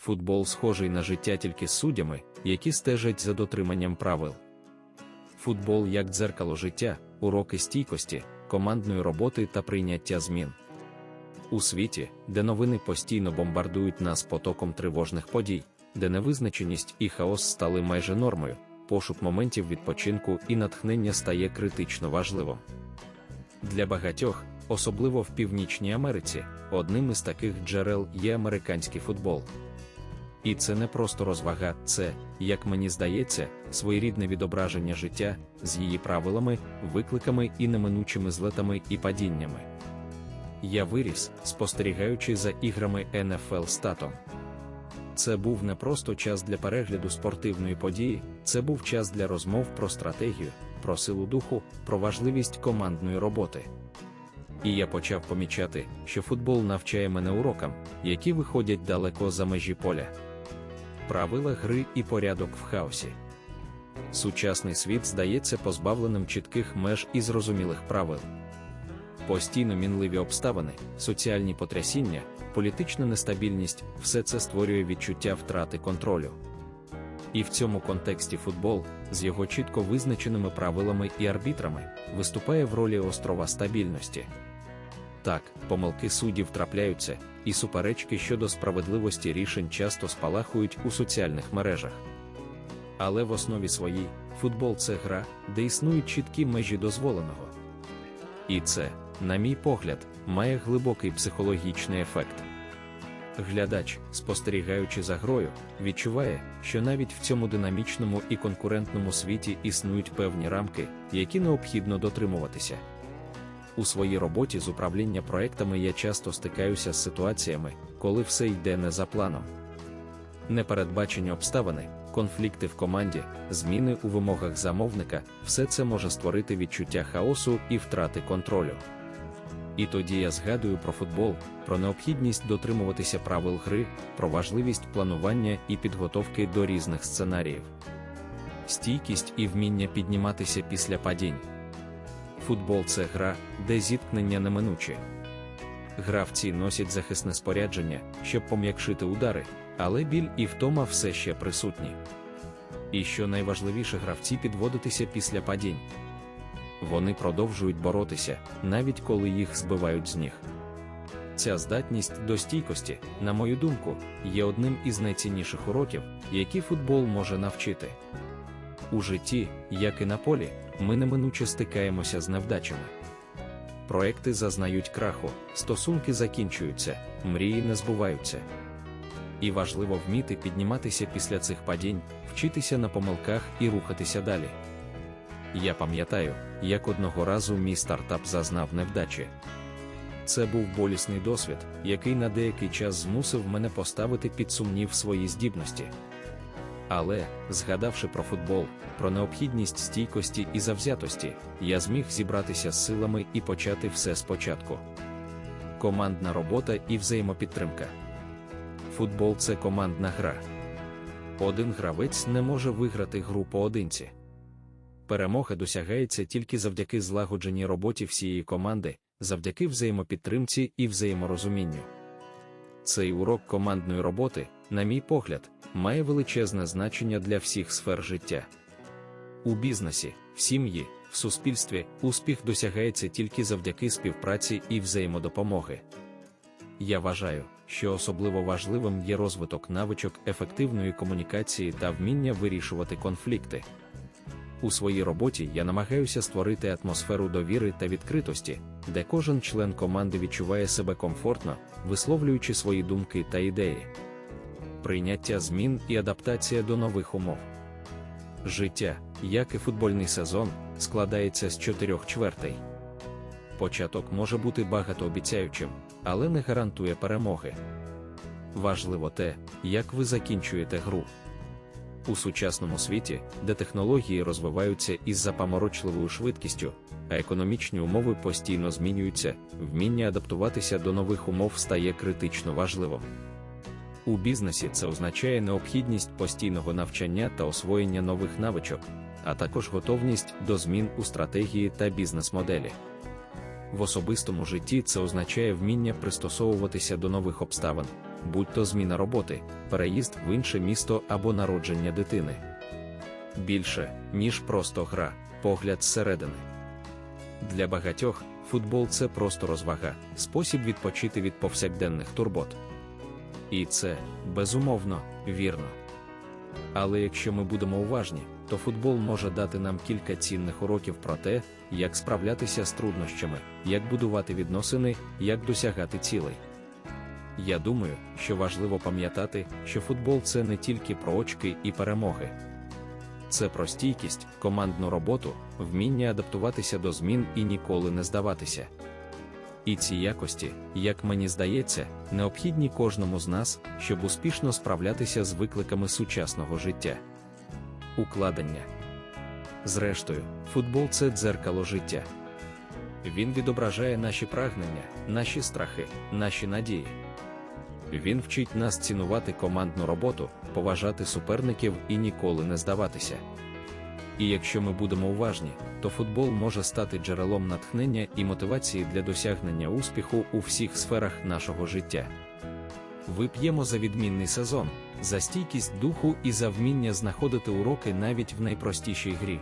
футбол схожий на життя тільки з суддями, які стежать за дотриманням правил. Футбол як дзеркало життя, уроки стійкості, командної роботи та прийняття змін. У світі, де новини постійно бомбардують нас потоком тривожних подій, де невизначеність і хаос стали майже нормою, пошук моментів відпочинку і натхнення стає критично важливим. Для багатьох, особливо в Північній Америці, одним із таких джерел є американський футбол. І це не просто розвага, це, як мені здається, своєрідне відображення життя з її правилами, викликами і неминучими злетами і падіннями. Я виріс, спостерігаючи за іграми НФЛ статом. Це був не просто час для перегляду спортивної події, це був час для розмов про стратегію, про силу духу, про важливість командної роботи. І я почав помічати, що футбол навчає мене урокам, які виходять далеко за межі поля. Правила гри і порядок в хаосі. Сучасний світ здається позбавленим чітких меж і зрозумілих правил. Постійно мінливі обставини, соціальні потрясіння, політична нестабільність все це створює відчуття втрати контролю. І в цьому контексті футбол, з його чітко визначеними правилами і арбітрами, виступає в ролі острова стабільності. Так, помилки суддів трапляються, і суперечки щодо справедливості рішень часто спалахують у соціальних мережах. Але в основі своїй футбол це гра, де існують чіткі межі дозволеного. І це, на мій погляд, має глибокий психологічний ефект. Глядач, спостерігаючи за грою, відчуває, що навіть в цьому динамічному і конкурентному світі існують певні рамки, які необхідно дотримуватися. У своїй роботі з управління проектами я часто стикаюся з ситуаціями, коли все йде не за планом. Непередбачені обставини, конфлікти в команді, зміни у вимогах замовника все це може створити відчуття хаосу і втрати контролю. І тоді я згадую про футбол, про необхідність дотримуватися правил гри, про важливість планування і підготовки до різних сценаріїв, стійкість і вміння підніматися після падінь. Футбол це гра, де зіткнення неминучі. Гравці носять захисне спорядження, щоб пом'якшити удари, але біль і втома все ще присутні. І що найважливіше, гравці підводитися після падінь. Вони продовжують боротися, навіть коли їх збивають з ніг. Ця здатність до стійкості, на мою думку, є одним із найцінніших уроків, які футбол може навчити. У житті, як і на полі, ми неминуче стикаємося з невдачами. Проекти зазнають краху, стосунки закінчуються, мрії не збуваються. І важливо вміти підніматися після цих падінь, вчитися на помилках і рухатися далі. Я пам'ятаю, як одного разу мій стартап зазнав невдачі. Це був болісний досвід, який на деякий час змусив мене поставити під сумнів свої здібності. Але, згадавши про футбол, про необхідність стійкості і завзятості, я зміг зібратися з силами і почати все спочатку. Командна робота і взаємопідтримка. Футбол це командна гра. Один гравець не може виграти гру поодинці. Перемога досягається тільки завдяки злагодженій роботі всієї команди, завдяки взаємопідтримці і взаєморозумінню. Цей урок командної роботи, на мій погляд, має величезне значення для всіх сфер життя. У бізнесі, в сім'ї, в суспільстві успіх досягається тільки завдяки співпраці і взаємодопомоги. Я вважаю, що особливо важливим є розвиток навичок ефективної комунікації та вміння вирішувати конфлікти. У своїй роботі я намагаюся створити атмосферу довіри та відкритості, де кожен член команди відчуває себе комфортно, висловлюючи свої думки та ідеї. Прийняття змін і адаптація до нових умов. Життя, як і футбольний сезон, складається з чотирьох чвертей. Початок може бути багатообіцяючим, але не гарантує перемоги. Важливо те, як ви закінчуєте гру. У сучасному світі, де технології розвиваються із запаморочливою швидкістю, а економічні умови постійно змінюються, вміння адаптуватися до нових умов стає критично важливим. У бізнесі це означає необхідність постійного навчання та освоєння нових навичок, а також готовність до змін у стратегії та бізнес-моделі. В особистому житті це означає вміння пристосовуватися до нових обставин, будь то зміна роботи, переїзд в інше місто або народження дитини. Більше, ніж просто гра, погляд зсередини. Для багатьох футбол це просто розвага, спосіб відпочити від повсякденних турбот. І це, безумовно, вірно. Але якщо ми будемо уважні, то футбол може дати нам кілька цінних уроків про те, як справлятися з труднощами, як будувати відносини, як досягати цілей. Я думаю, що важливо пам'ятати, що футбол це не тільки про очки і перемоги. Це про стійкість, командну роботу, вміння адаптуватися до змін і ніколи не здаватися. І ці якості, як мені здається, необхідні кожному з нас, щоб успішно справлятися з викликами сучасного життя. Укладення. Зрештою, футбол це дзеркало життя. Він відображає наші прагнення, наші страхи, наші надії. Він вчить нас цінувати командну роботу, поважати суперників і ніколи не здаватися. І якщо ми будемо уважні, то футбол може стати джерелом натхнення і мотивації для досягнення успіху у всіх сферах нашого життя. Вип'ємо за відмінний сезон, за стійкість духу і за вміння знаходити уроки навіть в найпростішій грі.